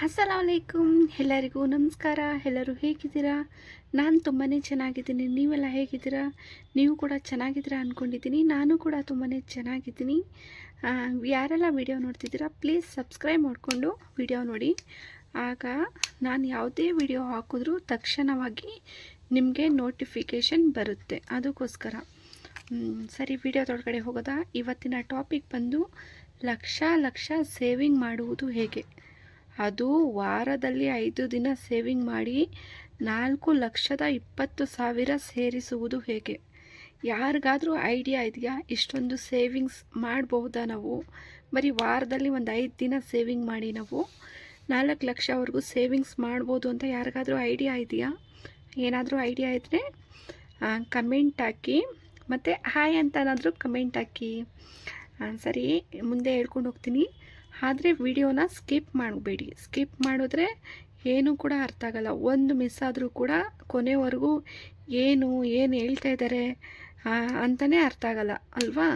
ಅಸ್ಸಲಾಮಲೈಕುಮ್ ಎಲ್ಲರಿಗೂ ನಮಸ್ಕಾರ. ಎಲ್ಲರೂ ಹೇಗಿದ್ದೀರಾ? ನಾನು ತುಂಬಾ ಚೆನ್ನಾಗಿದ್ದೀನಿ. ನೀವೆಲ್ಲ ಹೇಗಿದ್ದೀರಾ? ನೀವು ಕೂಡ ಚೆನ್ನಾಗಿದ್ದೀರಾ ಅಂದ್ಕೊಂಡಿದ್ದೀನಿ ನಾನು ಕೂಡ ತುಂಬಾ ಚೆನ್ನಾಗಿದ್ದೀನಿ. ಯಾರೆಲ್ಲ ವಿಡಿಯೋ ನೋಡ್ತಿದ್ದೀರಾ, ಪ್ಲೀಸ್ ಸಬ್ಸ್ಕ್ರೈಬ್ ಮಾಡಿಕೊಂಡು ವಿಡಿಯೋ ನೋಡಿ. ಆಗ ನಾನು ಯಾವುದೇ ವಿಡಿಯೋ ಹಾಕಿದ್ರೂ ತಕ್ಷಣವಾಗಿ ನಿಮಗೆ ನೋಟಿಫಿಕೇಷನ್ ಬರುತ್ತೆ. ಅದಕ್ಕೋಸ್ಕರ. ಸರಿ ವಿಡಿಯೋದೊಳಗಡೆ ಹೋಗೋದಾ? ಇವತ್ತಿನ ಟಾಪಿಕ್ ಬಂದು ಲಕ್ಷ ಲಕ್ಷ ಸೇವಿಂಗ್ ಮಾಡುವುದು ಹೇಗೆ? ಅದು ವಾರದಲ್ಲಿ ಐದು ದಿನ ಸೇವಿಂಗ್ ಮಾಡಿ ನಾಲ್ಕು ಲಕ್ಷದ ಇಪ್ಪತ್ತು ಸಾವಿರ ಸೇರಿಸುವುದು ಹೇಗೆ? ಯಾರಿಗಾದರೂ ಐಡಿಯಾ ಇದೆಯಾ? ಇಷ್ಟೊಂದು ಸೇವಿಂಗ್ಸ್ ಮಾಡಬಹುದಾ ನಾವು? ಬರೀ ವಾರದಲ್ಲಿ ಒಂದು ಐದು ದಿನ ಸೇವಿಂಗ್ ಮಾಡಿ ನಾವು. ನಾಲ್ಕು ಲಕ್ಷವರೆಗೂ ಸೇವಿಂಗ್ಸ್ ಮಾಡ್ಬೋದು ಅಂತ ಯಾರಿಗಾದರೂ ಐಡಿಯಾ ಇದೆಯಾ? ಏನಾದರೂ ಐಡಿಯಾ ಇದ್ದರೆ ಕಮೆಂಟ್ ಹಾಕಿ. ಮತ್ತು ಹಾಯ್ ಅಂತನಾದರೂ ಕಮೆಂಟ್ ಹಾಕಿ. ಸರಿ, ಮುಂದೆ ಹೇಳ್ಕೊಂಡು ಹೋಗ್ತೀನಿ. ಆದರೆ ವಿಡಿಯೋನ ಸ್ಕಿಪ್ ಮಾಡಬೇಡಿ. ಸ್ಕಿಪ್ ಮಾಡಿದ್ರೆ ಏನೂ ಕೂಡ ಅರ್ಥ ಆಗಲ್ಲ. ಒಂದು ಮಿಸ್ ಆದರೂ ಕೂಡ ಕೊನೆವರೆಗೂ ಏನು ಏನು ಹೇಳ್ತಾ ಇದ್ದಾರೆ ಅಂತಲೇ ಅರ್ಥ ಆಗಲ್ಲ, ಅಲ್ವಾ?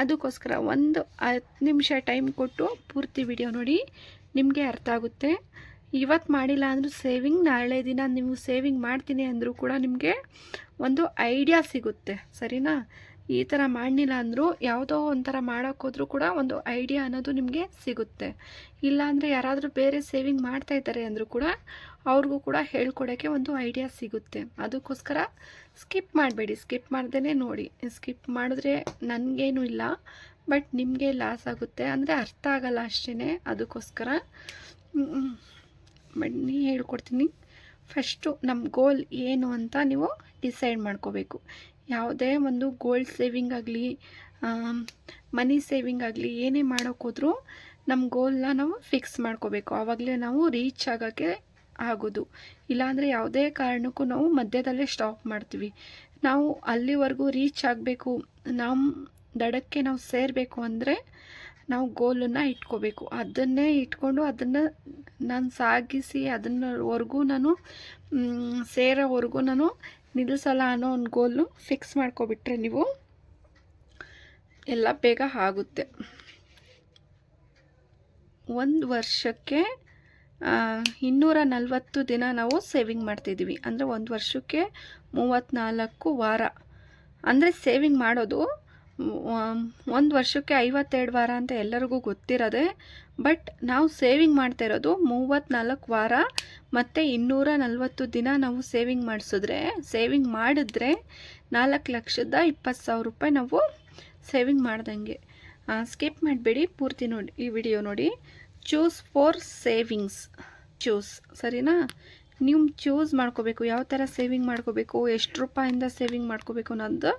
ಅದಕ್ಕೋಸ್ಕರ ಒಂದು ಹತ್ತು ನಿಮಿಷ ಟೈಮ್ ಕೊಟ್ಟು ಪೂರ್ತಿ ವಿಡಿಯೋ ನೋಡಿ, ನಿಮಗೆ ಅರ್ಥ ಆಗುತ್ತೆ. ಇವತ್ತು ಮಾಡಿಲ್ಲ ಅಂದರೂ ಸೇವಿಂಗ್ ನಾಳೆ ದಿನ ನೀವು ಸೇವಿಂಗ್ ಮಾಡ್ತೀನಿ ಅಂದರೂ ಕೂಡ ನಿಮಗೆ ಒಂದು ಐಡಿಯಾ ಸಿಗುತ್ತೆ. ಸರಿನಾ? ಈ ಥರ ಮಾಡಲಿಲ್ಲ ಅಂದರೂ ಯಾವುದೋ ಒಂಥರ ಮಾಡೋಕ್ಕೋದ್ರೂ ಕೂಡ ಒಂದು ಐಡಿಯಾ ಅನ್ನೋದು ನಿಮಗೆ ಸಿಗುತ್ತೆ. ಇಲ್ಲಾಂದರೆ ಯಾರಾದರೂ ಬೇರೆ ಸೇವಿಂಗ್ ಮಾಡ್ತಾ ಇದ್ದಾರೆ ಅಂದರೂ ಕೂಡ ಅವ್ರಿಗೂ ಕೂಡ ಹೇಳ್ಕೊಡೋಕ್ಕೆ ಒಂದು ಐಡಿಯಾ ಸಿಗುತ್ತೆ. ಅದಕ್ಕೋಸ್ಕರ ಸ್ಕಿಪ್ ಮಾಡಬೇಡಿ. ಸ್ಕಿಪ್ ಮಾಡ್ದೇ ನೋಡಿ. ಸ್ಕಿಪ್ ಮಾಡಿದ್ರೆ ನನಗೇನು ಇಲ್ಲ ಬಟ್ ನಿಮಗೆ ಲಾಸ್ ಆಗುತ್ತೆ. ಅಂದರೆ ಅರ್ಥ ಆಗಲ್ಲ ಅಷ್ಟೇ ಅದಕ್ಕೋಸ್ಕರ ಬನ್ನಿ ಹೇಳ್ಕೊಡ್ತೀನಿ. ಫಸ್ಟು ನಮ್ಮ ಗೋಲ್ ಏನು ಅಂತ ನೀವು ಡಿಸೈಡ್ ಮಾಡ್ಕೋಬೇಕು. ಯಾವುದೇ ಒಂದು ಗೋಲ್ಡ್ ಸೇವಿಂಗ್ ಆಗಲಿ ಮನಿ ಸೇವಿಂಗ್ ಆಗಲಿ, ಏನೇ ಮಾಡೋಕ್ಕೋದ್ರೂ ನಮ್ಮ ಗೋಲ್ನ ನಾವು ಫಿಕ್ಸ್ ಮಾಡ್ಕೋಬೇಕು. ಆವಾಗಲೇ ನಾವು ರೀಚ್ ಆಗೋಕ್ಕೆ ಆಗೋದು. ಇಲ್ಲಾಂದರೆ ಯಾವುದೇ ಕಾರಣಕ್ಕೂ ನಾವು ಮಧ್ಯದಲ್ಲೇ ಸ್ಟಾಪ್ ಮಾಡ್ತೀವಿ. ನಾವು ಅಲ್ಲಿವರೆಗೂ ರೀಚ್ ಆಗಬೇಕು ನಮ್ಮ ದಡಕ್ಕೆ ನಾವು ಸೇರಬೇಕು ಅಂದರೆ ನಾವು ಗೋಲನ್ನು ಇಟ್ಕೋಬೇಕು. ಅದನ್ನೇ ಇಟ್ಕೊಂಡು ಅದನ್ನು ನಾನು ಸಾಗಿಸಿ ಅದನ್ನವರೆಗೂ ನಾನು ಸೇರೋವರೆಗೂ ನಾನು ನಿಲ್ಲಿಸಲ್ಲ ಅನ್ನೋ ಒಂದು ಗೋಲು ಫಿಕ್ಸ್ ಮಾಡ್ಕೊಬಿಟ್ರೆ ನೀವು ಎಲ್ಲ ಬೇಗ ಆಗುತ್ತೆ. ಒಂದು ವರ್ಷಕ್ಕೆ ಇನ್ನೂರ ನಲವತ್ತು ದಿನ ನಾವು ಸೇವಿಂಗ್ ಮಾಡ್ತಿದ್ದೀವಿ ಅಂದರೆ ಒಂದು ವರ್ಷಕ್ಕೆ ಮೂವತ್ತ್ನಾಲ್ಕು ವಾರ. ಅಂದರೆ ಸೇವಿಂಗ್ ಮಾಡೋದು ಒಂದು ವರ್ಷಕ್ಕೆ ಐವತ್ತೆರಡು ವಾರ ಅಂತ ಎಲ್ಲರಿಗೂ ಗೊತ್ತಿರೋದೆ, ಬಟ್ ನಾವು ಸೇವಿಂಗ್ ಮಾಡ್ತಾ ಇರೋದು ಮೂವತ್ತ್ನಾಲ್ಕು ವಾರ, ಮತ್ತು ಇನ್ನೂರ ನಲವತ್ತು ದಿನ ನಾವು ಸೇವಿಂಗ್ ಮಾಡಿಸಿದ್ರೆ, ಸೇವಿಂಗ್ ಮಾಡಿದ್ರೆ ನಾಲ್ಕು ಲಕ್ಷದ ಇಪ್ಪತ್ತು ಸಾವಿರ ರೂಪಾಯಿ ನಾವು ಸೇವಿಂಗ್ ಮಾಡ್ದಂಗೆ. ಸ್ಕಿಪ್ ಮಾಡಬೇಡಿ, ಪೂರ್ತಿ ನೋಡಿ, ಈ ವಿಡಿಯೋ ನೋಡಿ. Choose for savings. ಚೂಸ್, ಸರಿನಾ? ನೀವು ಚೂಸ್ ಮಾಡ್ಕೋಬೇಕು, ಯಾವ ಥರ ಸೇವಿಂಗ್ ಮಾಡ್ಕೋಬೇಕು, ಎಷ್ಟು ರೂಪಾಯಿಂದ ಸೇವಿಂಗ್ ಮಾಡ್ಕೋಬೇಕು ಅನ್ನೋದು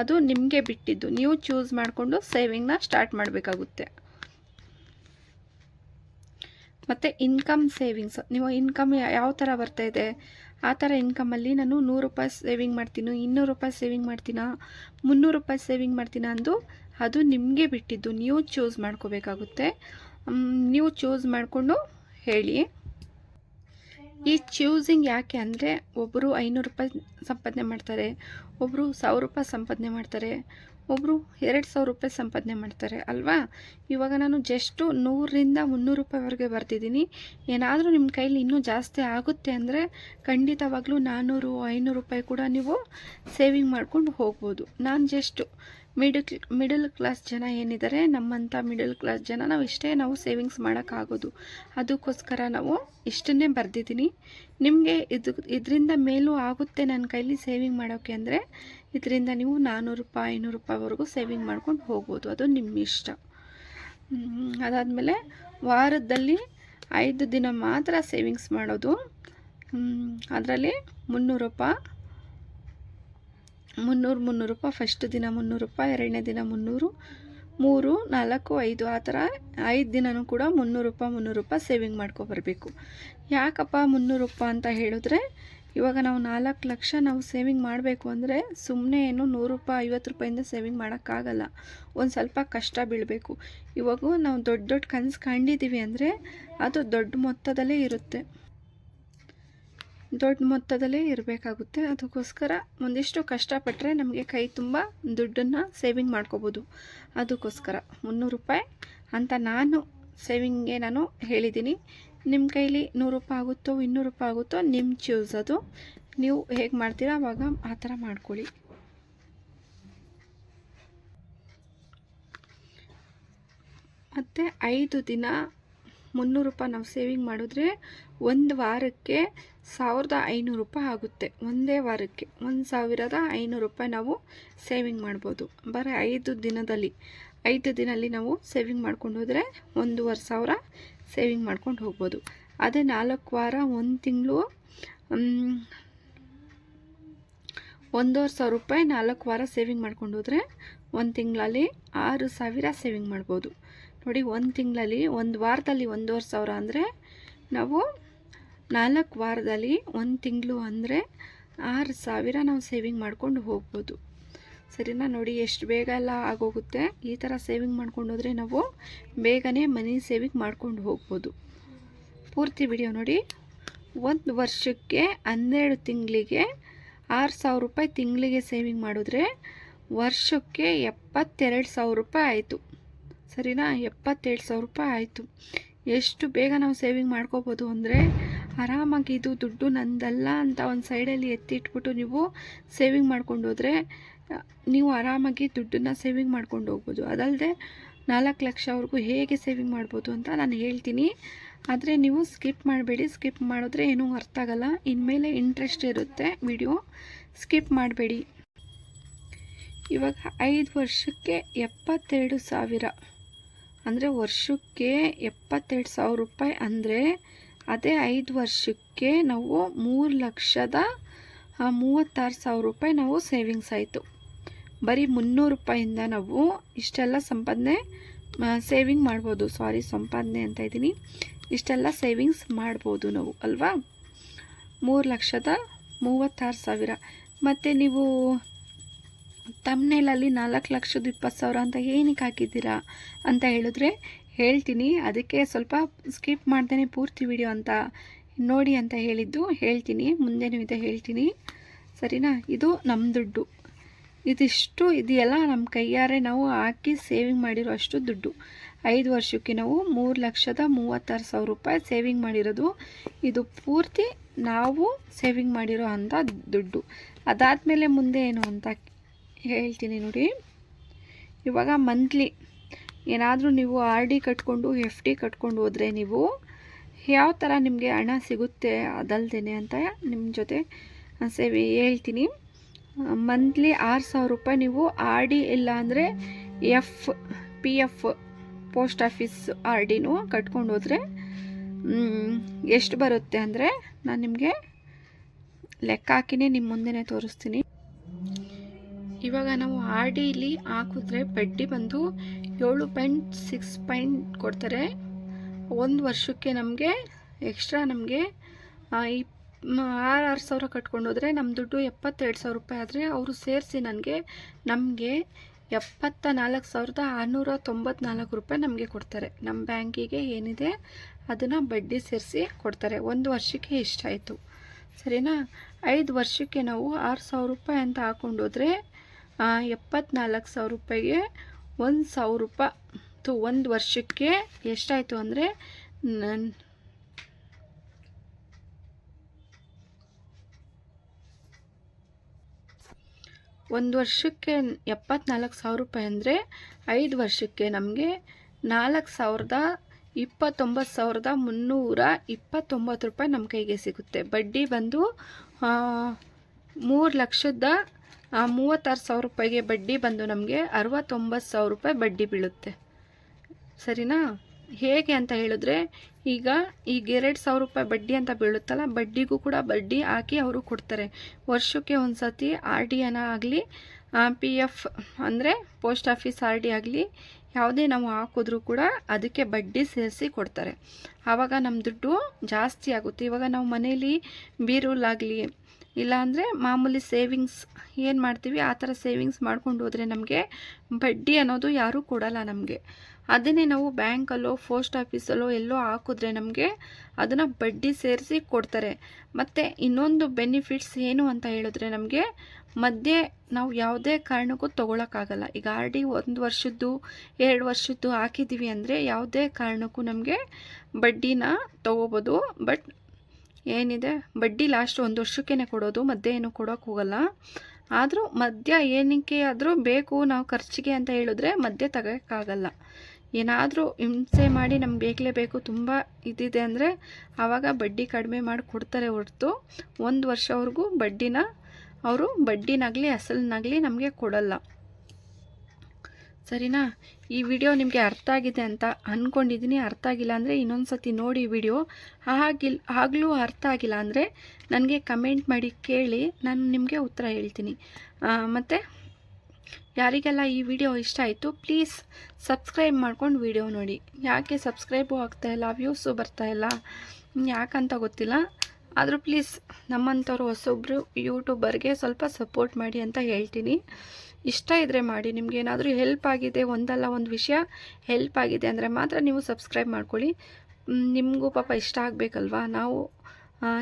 ಅದು ನಿಮಗೆ ಬಿಟ್ಟಿದ್ದು. ನೀವು ಚೂಸ್ ಮಾಡಿಕೊಂಡು ಸೇವಿಂಗ್ನ ಸ್ಟಾರ್ಟ್ ಮಾಡಬೇಕಾಗುತ್ತೆ. ಮತ್ತು ಇನ್ಕಮ್ ಸೇವಿಂಗ್ಸ್ ನೀವು ಇನ್ಕಮ್ ಯಾವ ಥರ ಬರ್ತಾ ಇದೆ? ಆ ಥರ ಇನ್ಕಮಲ್ಲಿ ನಾನು ನೂರು ರೂಪಾಯಿ ಸೇವಿಂಗ್ ಮಾಡ್ತೀನಿ, ಇನ್ನೂರು ರೂಪಾಯಿ ಸೇವಿಂಗ್ ಮಾಡ್ತೀನಾ, ಮುನ್ನೂರು ರೂಪಾಯಿ ಸೇವಿಂಗ್ ಮಾಡ್ತೀನಾ ಅಂದು ಅದು ನಿಮಗೆ ಬಿಟ್ಟಿದ್ದು. ನೀವು ಚೂಸ್ ಮಾಡ್ಕೋಬೇಕಾಗುತ್ತೆ. ನೀವು ಚೂಸ್ ಮಾಡಿಕೊಂಡು ಹೇಳಿ. ಈ ಚೂಸಿಂಗ್ ಯಾಕೆ ಅಂದರೆ ಒಬ್ಬರು ಐನೂರು ರೂಪಾಯಿ ಸಂಪಾದನೆ ಮಾಡ್ತಾರೆ ಒಬ್ಬರು ಸಾವಿರ ರೂಪಾಯಿ ಸಂಪಾದನೆ ಮಾಡ್ತಾರೆ ಒಬ್ಬರು ಎರಡು ಸಾವಿರ ರೂಪಾಯಿ ಸಂಪಾದನೆ ಮಾಡ್ತಾರೆ, ಅಲ್ವಾ? ಇವಾಗ ನಾನು ಜಸ್ಟು ನೂರರಿಂದ ಮುನ್ನೂರು ರೂಪಾಯಿವರೆಗೆ ಬರ್ತಿದ್ದೀನಿ ಏನಾದರೂ ನಿಮ್ಮ ಕೈಲಿ ಇನ್ನೂ ಜಾಸ್ತಿ ಆಗುತ್ತೆ ಅಂದರೆ ಖಂಡಿತವಾಗ್ಲೂ ನಾನ್ನೂರು ಐನೂರು ರೂಪಾಯಿ ಕೂಡ ನೀವು ಸೇವಿಂಗ್ ಮಾಡ್ಕೊಂಡು ಹೋಗ್ಬೋದು. ನಾನು ಜಸ್ಟು ಮಿಡಲ್ ಮಿಡಲ್ ಕ್ಲಾಸ್ ಜನ ಏನಿದ್ದಾರೆ ನಮ್ಮಂಥ ಮಿಡಲ್ ಕ್ಲಾಸ್ ಜನ ನಾವು ಇಷ್ಟೇ ನಾವು ಸೇವಿಂಗ್ಸ್ ಮಾಡೋಕ್ಕಾಗೋದು. ಅದಕ್ಕೋಸ್ಕರ ನಾವು ಇಷ್ಟನ್ನೇ ಬರೆದಿದ್ದೀನಿ. ನಿಮಗೆ ಇದು, ಇದರಿಂದ ಮೇಲೂ ಆಗುತ್ತೆ ನನ್ನ ಕೈಲಿ ಸೇವಿಂಗ್ ಮಾಡೋಕ್ಕೆ ಅಂದರೆ, ಇದರಿಂದ ನೀವು ನಾನ್ನೂರು ರೂಪಾಯಿ ಐನೂರು ರೂಪಾಯಿವರೆಗೂ ಸೇವಿಂಗ್ ಮಾಡ್ಕೊಂಡು ಹೋಗ್ಬೋದು. ಅದು ನಿಮ್ಮ ಇಷ್ಟ. ಅದಾದಮೇಲೆ ವಾರದಲ್ಲಿ ಐದು ದಿನ ಮಾತ್ರ ಸೇವಿಂಗ್ಸ್ ಮಾಡೋದು. ಅದರಲ್ಲಿ ಮುನ್ನೂರು ರೂಪಾಯಿ ಮುನ್ನೂರು ಮುನ್ನೂರು ರೂಪಾಯಿ ಫಸ್ಟ್ ದಿನ ಮುನ್ನೂರು ರೂಪಾಯಿ, ಎರಡನೇ ದಿನ ಮುನ್ನೂರು, ಮೂರು, ನಾಲ್ಕು, ಐದು, ಆ ಥರ ಐದು ದಿನವೂ ಕೂಡ ಮುನ್ನೂರು ರೂಪಾಯಿ ಮುನ್ನೂರು ರೂಪಾಯಿ ಸೇವಿಂಗ್ ಮಾಡ್ಕೊಬರ್ಬೇಕು ಯಾಕಪ್ಪ ಮುನ್ನೂರು ರೂಪಾಯಿ ಅಂತ ಹೇಳಿದ್ರೆ, ಇವಾಗ ನಾವು ನಾಲ್ಕು ಲಕ್ಷ ನಾವು ಸೇವಿಂಗ್ ಮಾಡಬೇಕು ಅಂದರೆ ಸುಮ್ಮನೆ ಏನು ನೂರು ರೂಪಾಯಿ, ಐವತ್ತು ರೂಪಾಯಿಂದ ಸೇವಿಂಗ್ ಮಾಡೋಕ್ಕಾಗಲ್ಲ. ಒಂದು ಸ್ವಲ್ಪ ಕಷ್ಟ ಬೀಳಬೇಕು. ಇವಾಗ ನಾವು ದೊಡ್ಡ ದೊಡ್ಡ ಕನಸು ಕಂಡಿದ್ದೀವಿ ಅಂದರೆ ಅದು ದೊಡ್ಡ ಮೊತ್ತದಲ್ಲೇ ಇರುತ್ತೆ. ದೊಡ್ಡ ಮೊತ್ತದಲ್ಲೇ ಇರಬೇಕಾಗುತ್ತೆ. ಅದಕ್ಕೋಸ್ಕರ ಒಂದಿಷ್ಟು ಕಷ್ಟಪಟ್ಟರೆ ನಮಗೆ ಕೈ ತುಂಬ ದುಡ್ಡನ್ನು ಸೇವಿಂಗ್ ಮಾಡ್ಕೋಬೋದು. ಅದಕ್ಕೋಸ್ಕರ ಮುನ್ನೂರು ರೂಪಾಯಿ ಅಂತ ನಾನು ಸೇವಿಂಗ್ಗೆ ನಾನು ಹೇಳಿದ್ದೀನಿ. ನಿಮ್ಮ ಕೈಲಿ ನೂರು ರೂಪಾಯಿ ಆಗುತ್ತೋ, ಇನ್ನೂರು ರೂಪಾಯಿ ಆಗುತ್ತೋ ನಿಮ್ಮ ಚೂಸ್ ಅದು. ನೀವು ಹೇಗೆ ಮಾಡ್ತೀರಾ ಅವಾಗ ಆ ಥರ ಮಾಡ್ಕೊಳ್ಳಿ. ಮತ್ತು ಐದು ದಿನ ಮುನ್ನೂರು ರೂಪಾಯಿ ನಾವು ಸೇವಿಂಗ್ ಮಾಡಿದ್ರೆ ಒಂದು ವಾರಕ್ಕೆ ಸಾವಿರದ ಐನೂರು ರೂಪಾಯಿ ಆಗುತ್ತೆ. ಒಂದೇ ವಾರಕ್ಕೆ ಒಂದು ಸಾವಿರದ ಐನೂರು ರೂಪಾಯಿ ನಾವು ಸೇವಿಂಗ್ ಮಾಡ್ಬೋದು. ಬರೀ ಐದು ದಿನದಲ್ಲಿ, ಐದು ದಿನಲ್ಲಿ ನಾವು ಸೇವಿಂಗ್ ಮಾಡ್ಕೊಂಡು ಹೋದರೆ ಒಂದೂವರೆ ಸಾವಿರ ಸೇವಿಂಗ್ ಮಾಡ್ಕೊಂಡು ಹೋಗ್ಬೋದು. ಅದೇ ನಾಲ್ಕು ವಾರ, ಒಂದು ತಿಂಗಳು ಒಂದೂವರೆ ಸಾವಿರ ರೂಪಾಯಿ ನಾಲ್ಕು ವಾರ ಸೇವಿಂಗ್ ಮಾಡ್ಕೊಂಡು ಹೋದರೆ ಒಂದು ತಿಂಗಳಲ್ಲಿ ಆರು ಸಾವಿರ ಸೇವಿಂಗ್ ಮಾಡ್ಬೋದು. ನೋಡಿ, ಒಂದು ತಿಂಗಳಲ್ಲಿ, ಒಂದು ವಾರದಲ್ಲಿ ಒಂದೂವರೆ ಸಾವಿರ ಅಂದರೆ ನಾವು ನಾಲ್ಕು ವಾರದಲ್ಲಿ ಒಂದು ತಿಂಗಳು ಅಂದರೆ ಆರು ಸಾವಿರ ನಾವು ಸೇವಿಂಗ್ ಮಾಡ್ಕೊಂಡು ಹೋಗ್ಬೋದು. ಸರಿನಾ? ನೋಡಿ, ಎಷ್ಟು ಬೇಗ ಎಲ್ಲ ಆಗೋಗುತ್ತೆ. ಈ ಥರ ಸೇವಿಂಗ್ ಮಾಡ್ಕೊಂಡು ಹೋದರೆ ನಾವು ಬೇಗನೆ ಮನಿ ಸೇವಿಂಗ್ ಮಾಡ್ಕೊಂಡು ಹೋಗ್ಬೋದು. ಪೂರ್ತಿ ವಿಡಿಯೋ ನೋಡಿ. ಒಂದು ವರ್ಷಕ್ಕೆ ಹನ್ನೆರಡು ತಿಂಗಳಿಗೆ ಆರು ಸಾವಿರ ರೂಪಾಯಿ ತಿಂಗಳಿಗೆ ಸೇವಿಂಗ್ ಮಾಡಿದ್ರೆ ವರ್ಷಕ್ಕೆ ಎಪ್ಪತ್ತೆರಡು ಸಾವಿರ ರೂಪಾಯಿ ಆಯಿತು. ಸರಿನಾ? ಎಪ್ಪತ್ತೇಳು ಸಾವಿರ ರೂಪಾಯಿ ಆಯಿತು. ಎಷ್ಟು ಬೇಗ ನಾವು ಸೇವಿಂಗ್ ಮಾಡ್ಕೋಬೋದು ಅಂದರೆ ಆರಾಮಾಗಿ ಇದು ದುಡ್ಡು ನಂದಲ್ಲ ಅಂತ ಒಂದು ಸೈಡಲ್ಲಿ ಎತ್ತಿಟ್ಬಿಟ್ಟು ನೀವು ಸೇವಿಂಗ್ ಮಾಡ್ಕೊಂಡು ಹೋದರೆ, ನೀವು ಆರಾಮಾಗಿ ದುಡ್ಡನ್ನು ಸೇವಿಂಗ್ ಮಾಡ್ಕೊಂಡು ಹೋಗ್ಬೋದು. ಅದಲ್ಲದೆ ನಾಲ್ಕು ಲಕ್ಷವರೆಗೂ ಹೇಗೆ ಸೇವಿಂಗ್ ಮಾಡ್ಬೋದು ಅಂತ ನಾನು ಹೇಳ್ತೀನಿ. ಆದರೆ ನೀವು ಸ್ಕಿಪ್ ಮಾಡಬೇಡಿ. ಸ್ಕಿಪ್ ಮಾಡಿದ್ರೆ ಏನೂ ಅರ್ಥ ಆಗಲ್ಲ. ಇನ್ಮೇಲೆ ಇಂಟ್ರೆಸ್ಟ್ ಇರುತ್ತೆ ವಿಡಿಯೋ ಸ್ಕಿಪ್ ಮಾಡಬೇಡಿ. ಇವಾಗ ಐದು ವರ್ಷಕ್ಕೆ ಎಪ್ಪತ್ತೆರಡು ಸಾವಿರ. ಅಂದರೆ ವರ್ಷಕ್ಕೆ ಎಪ್ಪತ್ತೆರಡು ಸಾವಿರ ರೂಪಾಯಿ ಅಂದರೆ ಅದೇ ಐದು ವರ್ಷಕ್ಕೆ ನಾವು ಮೂರು ಲಕ್ಷದ ಮೂವತ್ತಾರು ಸಾವಿರ ರೂಪಾಯಿ ನಾವು ಸೇವಿಂಗ್ಸ್ ಆಯಿತು. ಬರೀ ಮುನ್ನೂರು ರೂಪಾಯಿಂದ ನಾವು ಇಷ್ಟೆಲ್ಲ ಸಂಪಾದನೆ ಸೇವಿಂಗ್ ಮಾಡ್ಬೋದು. ಸಾರಿ ಸಂಪಾದನೆ ಅಂತ ಇದ್ದೀನಿ. ಇಷ್ಟೆಲ್ಲ ಸೇವಿಂಗ್ಸ್ ಮಾಡ್ಬೋದು ನಾವು, ಅಲ್ವಾ? ಮೂರು ಲಕ್ಷದ ಮೂವತ್ತಾರು ಸಾವಿರ. ಮತ್ತು ನೀವು ತಮ್ಮನೇಲಲ್ಲಿ ನಾಲ್ಕು ಲಕ್ಷದ ಇಪ್ಪತ್ತು ಸಾವಿರ ಅಂತ ಏನಕ್ಕೆ ಹಾಕಿದ್ದೀರಾ ಅಂತ ಹೇಳಿದ್ರೆ ಹೇಳ್ತೀನಿ. ಅದಕ್ಕೆ ಸ್ವಲ್ಪ ಸ್ಕಿಪ್ ಮಾಡ್ತೇನೆ ಪೂರ್ತಿ ವಿಡಿಯೋ ಅಂತ ನೋಡಿ ಅಂತ ಹೇಳಿದ್ದು ಹೇಳ್ತೀನಿ. ಮುಂದೆನೂ ಇದೆ ಹೇಳ್ತೀನಿ. ಸರಿನಾ? ಇದು ನಮ್ಮ ದುಡ್ಡು. ಇದಿಷ್ಟು ಇದೆಯಲ್ಲ ನಮ್ಮ ಕೈಯಾರೆ ನಾವು ಹಾಕಿ ಸೇವಿಂಗ್ ಮಾಡಿರೋ ಅಷ್ಟು ದುಡ್ಡು. ಐದು ವರ್ಷಕ್ಕೆ ನಾವು ಮೂರು ಲಕ್ಷದ ಮೂವತ್ತಾರು ಸಾವಿರ ರೂಪಾಯಿ ಸೇವಿಂಗ್ ಮಾಡಿರೋದು. ಇದು ಪೂರ್ತಿ ನಾವು ಸೇವಿಂಗ್ ಮಾಡಿರೋ ಅಂಥ ದುಡ್ಡು. ಅದಾದಮೇಲೆ ಮುಂದೆ ಏನು ಅಂತ ಹೇಳ್ತೀನಿ ನೋಡಿ. ಇವಾಗ ಮಂತ್ಲಿ. ಏನಾದರೂ ನೀವು ಆರ್ ಡಿ ಕಟ್ಕೊಂಡು, ಎಫ್ ಡಿ ಕಟ್ಕೊಂಡು ಹೋದರೆ ನೀವು ಯಾವ ಥರ ನಿಮಗೆ ಹಣ ಸಿಗುತ್ತೆ ಅದಲ್ದೇ ಅಂತ ನಿಮ್ಮ ಜೊತೆ ಸೇವೆ ಹೇಳ್ತೀನಿ. ಮಂತ್ಲಿ ಆರು ಸಾವಿರ ರೂಪಾಯಿ ನೀವು ಆರ್ ಡಿ ಇಲ್ಲ ಅಂದರೆ F, P F post office R ಡಿನೂ ಕಟ್ಕೊಂಡು ಹೋದರೆ ಎಷ್ಟು ಬರುತ್ತೆ ಅಂದರೆ ನಾನು ನಿಮಗೆ ಲೆಕ್ಕ ಹಾಕಿನೇ ನಿಮ್ಮ ಮುಂದೆ ತೋರಿಸ್ತೀನಿ. ಇವಾಗ ನಾವು ಆರ್ ಡಿಲಿ ಹಾಕಿದ್ರೆ ಬಡ್ಡಿ ಬಂದು ಏಳು ಪಾಯಿಂಟ್ ಸಿಕ್ಸ್ ಪಾಯಿಂಟ್ ಕೊಡ್ತಾರೆ. ಒಂದು ವರ್ಷಕ್ಕೆ ನಮಗೆ ಎಕ್ಸ್ಟ್ರಾ ನಮಗೆ ಆರು ಆರು ಸಾವಿರ ಕಟ್ಕೊಂಡು ನಮ್ಮ ದುಡ್ಡು ಎಪ್ಪತ್ತೆರಡು ಸಾವಿರ ರೂಪಾಯಿ ಆದರೆ ಅವರು ಸೇರಿಸಿ ನನಗೆ, ನಮಗೆ ಎಪ್ಪತ್ತ ನಾಲ್ಕು ಸಾವಿರದ ಆರುನೂರ ತೊಂಬತ್ನಾಲ್ಕು ರೂಪಾಯಿ ನಮಗೆ ಕೊಡ್ತಾರೆ. ನಮ್ಮ ಬ್ಯಾಂಕಿಗೆ ಏನಿದೆ ಅದನ್ನು ಬಡ್ಡಿ ಸೇರಿಸಿ ಕೊಡ್ತಾರೆ. ಒಂದು ವರ್ಷಕ್ಕೆ ಎಷ್ಟಾಯಿತು? ಸರಿನಾ? ಐದು ವರ್ಷಕ್ಕೆ ನಾವು ಆರು ಸಾವಿರ ರೂಪಾಯಿ ಅಂತ ಹಾಕೊಂಡೋದ್ರೆ ಎಪ್ಪತ್ನಾಲ್ಕು ಸಾವಿರ ರೂಪಾಯಿಗೆ ಒಂದು ಸಾವಿರ ರೂಪಾಯಿ. ತು, ಒಂದು ವರ್ಷಕ್ಕೆ ಎಷ್ಟಾಯಿತು ಅಂದರೆ ನನ್ನ ಒಂದು ವರ್ಷಕ್ಕೆ ಎಪ್ಪತ್ನಾಲ್ಕು ಸಾವಿರ ರೂಪಾಯಿ ಅಂದರೆ ಐದು ವರ್ಷಕ್ಕೆ ನಮಗೆ ನಾಲ್ಕು ಸಾವಿರದ ಇಪ್ಪತ್ತೊಂಬತ್ತು ಸಾವಿರದ ಮುನ್ನೂರ ಇಪ್ಪತ್ತೊಂಬತ್ತು ರೂಪಾಯಿ ನಮ್ಮ ಕೈಗೆ ಸಿಗುತ್ತೆ. ಬಡ್ಡಿ ಬಂದು ಮೂರು ಲಕ್ಷದ ಮೂವತ್ತಾರು ಸಾವಿರ ರೂಪಾಯಿಗೆ ಬಡ್ಡಿ ಬಂದು ನಮಗೆ ಅರವತ್ತೊಂಬತ್ತು ಸಾವಿರ ರೂಪಾಯಿ ಬಡ್ಡಿ ಬೀಳುತ್ತೆ. ಸರಿನಾ? ಹೇಗೆ ಅಂತ ಹೇಳಿದ್ರೆ, ಈಗ ಈಗ ಎರಡು ಸಾವಿರ ರೂಪಾಯಿ ಬಡ್ಡಿ ಅಂತ ಬೀಳುತ್ತಲ್ಲ, ಬಡ್ಡಿಗೂ ಕೂಡ ಬಡ್ಡಿ ಹಾಕಿ ಅವರು ಕೊಡ್ತಾರೆ. ವರ್ಷಕ್ಕೆ ಒಂದು ಸತಿ ಆರ್ ಡಿ ಅನ್ನ ಆಗಲಿ ಪಿ ಎಫ್ ಅಂದರೆ ಪೋಸ್ಟ್ ಆಫೀಸ್ ಆರ್ ಡಿ ಆಗಲಿ, ಯಾವುದೇ ನಾವು ಹಾಕಿದ್ರೂ ಕೂಡ ಅದಕ್ಕೆ ಬಡ್ಡಿ ಸೇರಿಸಿ ಕೊಡ್ತಾರೆ. ಆವಾಗ ನಮ್ಮ ದುಡ್ಡು ಜಾಸ್ತಿ ಆಗುತ್ತೆ. ಇವಾಗ ನಾವು ಮನೇಲಿ ಬೀರುಲಾಗಲಿ ಇಲ್ಲಾಂದರೆ ಮಾಮೂಲಿ ಸೇವಿಂಗ್ಸ್ ಏನು ಮಾಡ್ತೀವಿ, ಆ ಥರ ಸೇವಿಂಗ್ಸ್ ಮಾಡ್ಕೊಂಡು ಹೋದರೆ ನಮಗೆ ಬಡ್ಡಿ ಅನ್ನೋದು ಯಾರೂ ಕೊಡಲ್ಲ ನಮಗೆ. ಅದನ್ನೇ ನಾವು ಬ್ಯಾಂಕಲ್ಲೋ, ಪೋಸ್ಟ್ ಆಫೀಸಲ್ಲೋ ಎಲ್ಲೋ ಹಾಕಿದ್ರೆ ನಮಗೆ ಅದನ್ನು ಬಡ್ಡಿ ಸೇರಿಸಿ ಕೊಡ್ತಾರೆ. ಮತ್ತು ಇನ್ನೊಂದು ಬೆನಿಫಿಟ್ಸ್ ಏನು ಅಂತ ಹೇಳಿದ್ರೆ ನಮಗೆ ಮಧ್ಯೆ ನಾವು ಯಾವುದೇ ಕಾರಣಕ್ಕೂ ತೊಗೊಳಕ್ಕಾಗಲ್ಲ. ಈಗ ಆರ್ ಡಿ ಒಂದು ವರ್ಷದ್ದು, ಎರಡು ವರ್ಷದ್ದು ಹಾಕಿದ್ದೀವಿ ಅಂದರೆ ಯಾವುದೇ ಕಾರಣಕ್ಕೂ ನಮಗೆ ಬಡ್ಡಿನ ತೊಗೋಬೋದು. ಬಟ್ ಏನಿದೆ? ಬಡ್ಡಿ ಲಾಸ್ಟ್ ಒಂದು ವರ್ಷಕ್ಕೇ ಕೊಡೋದು ಮಧ್ಯೆ ಏನು ಕೊಡೋಕೆ ಹೋಗಲ್ಲ. ಆದರೂ ಮಧ್ಯ ಏನಕ್ಕೆ ಆದರೂ ಬೇಕು ನಾವು ಖರ್ಚಿಗೆ ಅಂತ ಹೇಳಿದ್ರೆ ಮಧ್ಯೆ ತೆಗೋಕ್ಕಾಗಲ್ಲ. ಏನಾದರೂ ಹಿಂಸೆ ಮಾಡಿ ನಮ್ಗೆ ಬೇಕಲೇ ಬೇಕು, ತುಂಬ ಇದಿದೆ ಅಂದರೆ ಆವಾಗ ಬಡ್ಡಿ ಕಡಿಮೆ ಮಾಡಿ ಕೊಡ್ತಾರೆ ಹೊರತು ಒಂದು ವರ್ಷವರೆಗೂ ಬಡ್ಡಿನ, ಅವರು ಬಡ್ಡಿನಾಗಲಿ ಅಸಲನ್ನಾಗಲಿ ನಮಗೆ ಕೊಡಲ್ಲ. ಸರಿನಾ? ಈ ವಿಡಿಯೋ ನಿಮಗೆ ಅರ್ಥ ಆಗಿದೆ ಅಂತ ಅಂದ್ಕೊಂಡಿದ್ದೀನಿ ಅರ್ಥ ಆಗಿಲ್ಲ ಅಂದರೆ ಇನ್ನೊಂದು ಸತಿ ನೋಡಿ ವಿಡಿಯೋ. ಆಗಿಲ್ ಆಗಲೂ ಅರ್ಥ ಆಗಿಲ್ಲ ಅಂದರೆ ನನಗೆ ಕಮೆಂಟ್ ಮಾಡಿ ಕೇಳಿ, ನಾನು ನಿಮಗೆ ಉತ್ತರ ಹೇಳ್ತೀನಿ. ಮತ್ತು ಯಾರಿಗೆಲ್ಲ ಈ ವಿಡಿಯೋ ಇಷ್ಟ ಆಯಿತು, ಪ್ಲೀಸ್ ಸಬ್ಸ್ಕ್ರೈಬ್ ಮಾಡ್ಕೊಂಡು ವಿಡಿಯೋ ನೋಡಿ. ಯಾಕೆ ಸಬ್ಸ್ಕ್ರೈಬು ಆಗ್ತಾಯಿಲ್ಲ ವ್ಯೂಸು ಬರ್ತಾಯಿಲ್ಲ ಯಾಕಂತ ಗೊತ್ತಿಲ್ಲ. ಆದರೂ ಪ್ಲೀಸ್ ನಮ್ಮಂಥವ್ರು ಹೊಸೊಬ್ಬರು ಯೂಟ್ಯೂಬರ್ಗೆ ಸ್ವಲ್ಪ ಸಪೋರ್ಟ್ ಮಾಡಿ ಅಂತ ಹೇಳ್ತೀನಿ. ಇಷ್ಟ ಇದ್ದರೆ ಮಾಡಿ, ನಿಮ್ಗೆ ಏನಾದರೂ ಹೆಲ್ಪ್ ಆಗಿದೆ, ಒಂದಲ್ಲ ಒಂದು ವಿಷಯ ಹೆಲ್ಪ್ ಆಗಿದೆ ಅಂದರೆ ಮಾತ್ರ ನೀವು ಸಬ್ಸ್ಕ್ರೈಬ್ ಮಾಡ್ಕೊಳ್ಳಿ. ನಿಮಗೂ ಪಾಪ ಇಷ್ಟ ಆಗಬೇಕಲ್ವಾ? ನಾವು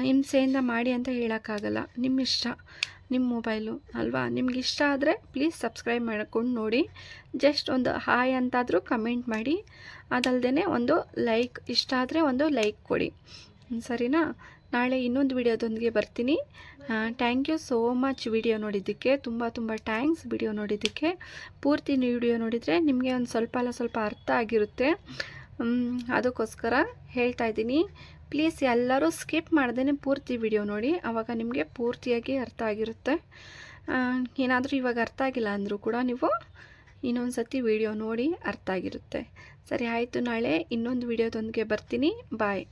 ಹಿಂಸೆಯಿಂದ ಮಾಡಿ ಅಂತ ಹೇಳೋಕ್ಕಾಗಲ್ಲ. ನಿಮ್ಮ ಇಷ್ಟ ನಿಮ್ಮ ಮೊಬೈಲು ಅಲ್ವಾ? ನಿಮ್ಗೆ ಇಷ್ಟ ಆದರೆ ಪ್ಲೀಸ್ ಸಬ್ಸ್ಕ್ರೈಬ್ ಮಾಡ್ಕೊಂಡು ನೋಡಿ. ಜಸ್ಟ್ ಒಂದು ಹಾಯ್ ಅಂತಾದರೂ ಕಮೆಂಟ್ ಮಾಡಿ. ಅದಲ್ಲದೆ ಒಂದು ಲೈಕ್ ಇಷ್ಟ ಆದರೆ ಒಂದು ಲೈಕ್ ಕೊಡಿ. ಸರಿನಾ? ನಾಳೆ ಇನ್ನೊಂದು ವಿಡಿಯೋದೊಂದಿಗೆ ಬರ್ತೀನಿ. Thank you so much video ನೋಡಿದ್ದಕ್ಕೆ, ತುಂಬ ತುಂಬ ಥ್ಯಾಂಕ್ಸ್ ವಿಡಿಯೋ ನೋಡಿದ್ದಕ್ಕೆ. ಪೂರ್ತಿ ವಿಡಿಯೋ ನೋಡಿದರೆ ನಿಮಗೆ ಒಂದು ಸ್ವಲ್ಪ ಅಲ್ಲ, ಸ್ವಲ್ಪ ಅರ್ಥ ಆಗಿರುತ್ತೆ. ಅದಕ್ಕೋಸ್ಕರ ಹೇಳ್ತಾ ಇದ್ದೀನಿ. ಪ್ಲೀಸ್ ಎಲ್ಲರೂ ಸ್ಕಿಪ್ ಮಾಡ್ದೇ ಪೂರ್ತಿ ವಿಡಿಯೋ ನೋಡಿ ಆವಾಗ ನಿಮಗೆ ಪೂರ್ತಿಯಾಗಿ ಅರ್ಥ ಆಗಿರುತ್ತೆ. ಏನಾದರೂ ಇವಾಗ ಅರ್ಥ ಆಗಿಲ್ಲ ಅಂದರೂ ಕೂಡ ನೀವು ಇನ್ನೊಂದು ಸತಿ ವಿಡಿಯೋ ನೋಡಿ ಅರ್ಥ ಆಗಿರುತ್ತೆ. ಸರಿ, ಆಯಿತು, ನಾಳೆ ಇನ್ನೊಂದು ವಿಡಿಯೋದೊಂದಿಗೆ ಬರ್ತೀನಿ. ಬಾಯ್